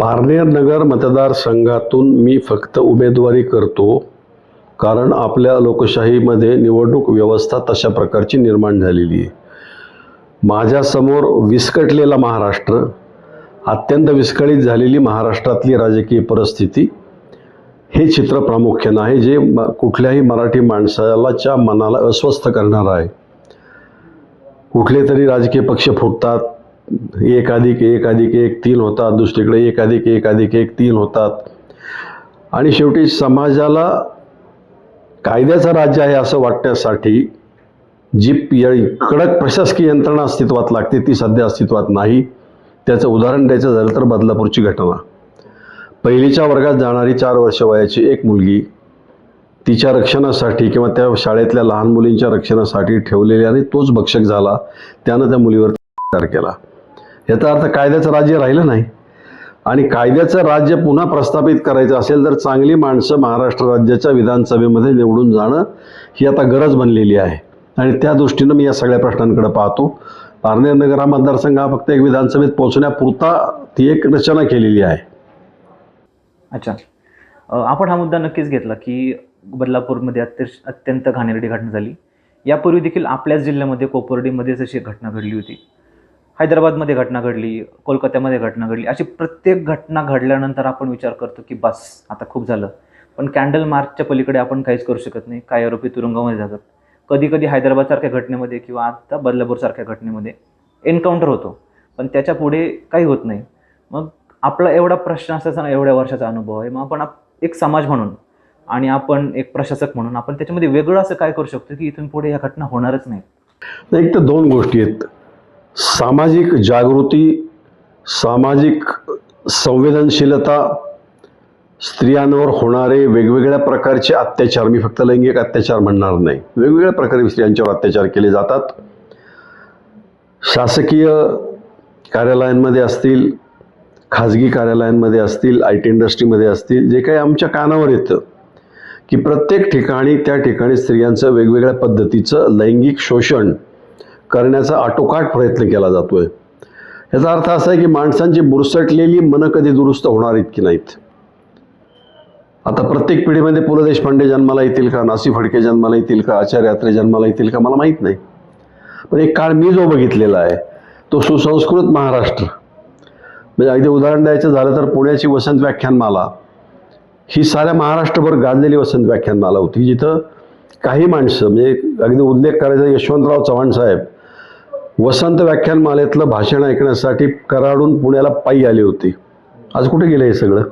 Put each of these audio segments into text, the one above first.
पारनेर नगर मतदारसंघातून मी फक्त उमेदवारी करतो कारण आपल्या लोकशाहीमध्ये निवडणूक व्यवस्था तशा प्रकारची निर्माण झालेली आहे. माझ्यासमोर विस्कटलेला महाराष्ट्र अत्यंत विस्कळीत झालेली महाराष्ट्रातली राजकीय परिस्थिती हे चित्र प्रामुख्यानं आहे जे म कुठल्याही मराठी माणसालाच्या मनाला अस्वस्थ करणार आहे. कुठले तरी राजकीय पक्ष फुटतात एक अधिक एक अधिक एक तीन होतात दुसरीकडे एक अधिक एक अधिक एक तीन होतात. आणि शेवटी समाजाला कायद्याचं राज्य आहे असं वाटण्यासाठी जी कडक प्रशासकीय यंत्रणा अस्तित्वात लागते ती सध्या अस्तित्वात नाही. त्याचं उदाहरण द्यायचं झालं तर बदलापूरची घटना. पहिलीच्या वर्गात जाणारी चार वर्ष वयाची एक मुलगी तिच्या रक्षणासाठी किंवा त्या शाळेतल्या लहान मुलींच्या रक्षणासाठी ठेवलेली आणि तोच भक्षक झाला. त्यानं त्या मुलीवर केला. याचा अर्थ कायद्याचं राज्य राहिलं नाही. आणि कायद्याचं राज्य पुन्हा प्रस्थापित करायचं असेल तर चांगली माणसं महाराष्ट्र राज्याच्या विधानसभेमध्ये निवडून जाणं ही आता गरज बनलेली आहे. आणि त्या दृष्टीनं मी या सगळ्या प्रश्नांकडे पाहतो. पारनेर नगर हा मतदारसंघ हा फक्त एक विधानसभेत पोहोचण्यापुरता ती एक रचना केलेली आहे. अच्छा. आपण हा मुद्दा नक्कीच घेतला की बदलापूरमध्ये अत्यश अत्यंत घाणेरडी घटना झाली. यापूर्वी देखील आपल्याच जिल्ह्यामध्ये कोपर्डीमध्येच अशी एक घटना घडली होती. हैदराबादमध्ये घटना घडली कोलकात्यामध्ये घटना घडली अशी प्रत्येक घटना घडल्यानंतर आपण विचार करतो की बस आता खूप झालं. पण कॅन्डल मार्चच्या पलीकडे आपण काहीच करू शकत नाही. काही आरोपी तुरुंगामध्ये जातात. कधी कधी हैदराबादसारख्या घटनेमध्ये किंवा आता बदलापूरसारख्या घटनेमध्ये एन्काउंटर होतो. पण त्याच्या पुढे काही होत नाही. मग आपला एवढा प्रश्न असल्याचा एवढ्या वर्षाचा अनुभव आहे. मग आपण एक समाज म्हणून आणि आपण एक प्रशासक म्हणून आपण त्याच्यामध्ये वेगळं असं काय करू शकतो की इथून पुढे या घटना होणारच नाही एक तर दोन गोष्टी आहेत. सामाजिक जागृती सामाजिक संवेदनशीलता स्त्रियांवर होणारे वेगवेगळ्या प्रकारचे अत्याचार मी फक्त लैंगिक अत्याचार म्हणणार नाही. वेगवेगळ्या प्रकारे स्त्रियांच्यावर अत्याचार केले जातात. शासकीय कार्यालयांमध्ये असतील खाजगी कार्यालयांमध्ये असतील आय टी इंडस्ट्रीमध्ये असतील जे काही आमच्या कानावर येतं की प्रत्येक ठिकाणी त्या ठिकाणी स्त्रियांचं वेगवेगळ्या पद्धतीचं लैंगिक शोषण करण्याचा आटोकाट प्रयत्न केला जातो आहे याचा अर्थ असा आहे की माणसांची बुरसटलेली मनं कधी दुरुस्त होणार इतकी नाहीत. आता प्रत्येक पिढीमध्ये पु ल देशपांडे जन्माला येतील का? नासी फडके जन्माला येतील का? आचार्य यात्रे जन्माला येतील का? मला माहीत नाही. पण एक काळ मी जो बघितलेला आहे तो सुसंस्कृत महाराष्ट्र. म्हणजे अगदी उदाहरण द्यायचं झालं तर पुण्याची वसंत व्याख्यानमाला ही साऱ्या महाराष्ट्रभर गाजलेली वसंत व्याख्यानमाला होती जिथं काही माणसं म्हणजे अगदी उल्लेख करायचा यशवंतराव चव्हाण साहेब वसंत व्याख्यानमालेतलं भाषण ऐकण्यासाठी कराडून पुण्याला पायी आली होती. आज कुठे गेलं हे सगळं?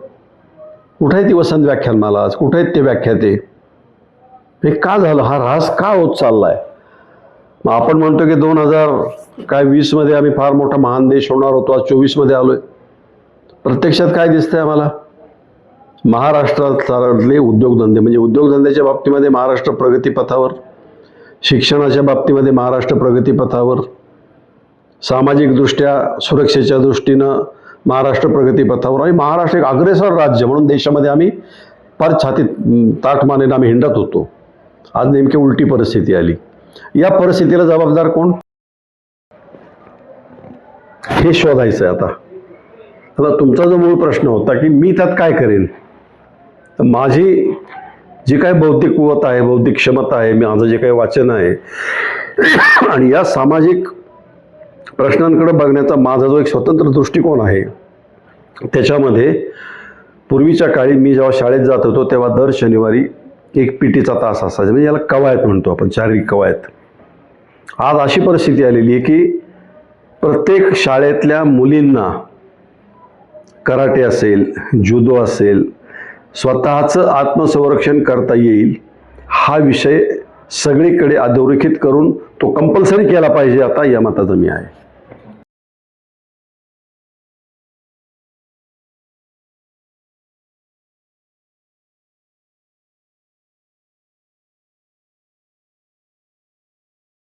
कुठे आहे ती वसंत व्याख्यानमाला? आज कुठे आहेत ते व्याख्याते? हे का झालं? हा ऱ्हास का होत चाललाय? मग आपण म्हणतो की दोन हजार काय वीसमध्ये आम्ही फार मोठा महान देश होणार होतो आज चोवीसमध्ये आलोय. प्रत्यक्षात काय दिसतंय आम्हाला? महाराष्ट्रातले उद्योगधंदे म्हणजे उद्योगधंद्याच्या बाबतीमध्ये महाराष्ट्र प्रगतीपथावर शिक्षणाच्या बाबतीमध्ये महाराष्ट्र प्रगतीपथावर सामाजिकदृष्ट्या सुरक्षेच्या दृष्टीनं महाराष्ट्र प्रगतीपथावर आणि महाराष्ट्र एक अग्रेसर राज्य म्हणून देशामध्ये आम्ही फार छातीत अं, ताठ मानेनं आम्ही हिंडत होतो. आज नेमकी उलटी परिस्थिती आली. या परिस्थितीला जबाबदार कोण? हे शोधायचं आहे आता. आता तुमचा जो मूळ प्रश्न होता की मी त्यात काय करेन? तर माझी जी काय बौद्धिक कुवत आहे बौद्धिक क्षमता आहे माझं जे काही वाचन आहे आणि या सामाजिक प्रश्नांकडे बघण्याचा माझा जो एक स्वतंत्र दृष्टिकोन आहे त्याच्यामध्ये पूर्वीच्या काळी मी जेव्हा शाळेत जात होतो तेव्हा दर शनिवारी एक पीटीचा तास असायचा. म्हणजे याला कवायत म्हणतो आपण शारीरिक कवायत. आज अशी परिस्थिती आलेली आहे की प्रत्येक शाळेतल्या मुलींना कराटे असेल जुदो असेल स्वतःचं आत्मसंरक्षण करता येईल हा विषय सगळीकडे अधोरेखित करून तो कंपल्सरी केला पाहिजे. आता या मताचा मी आहे.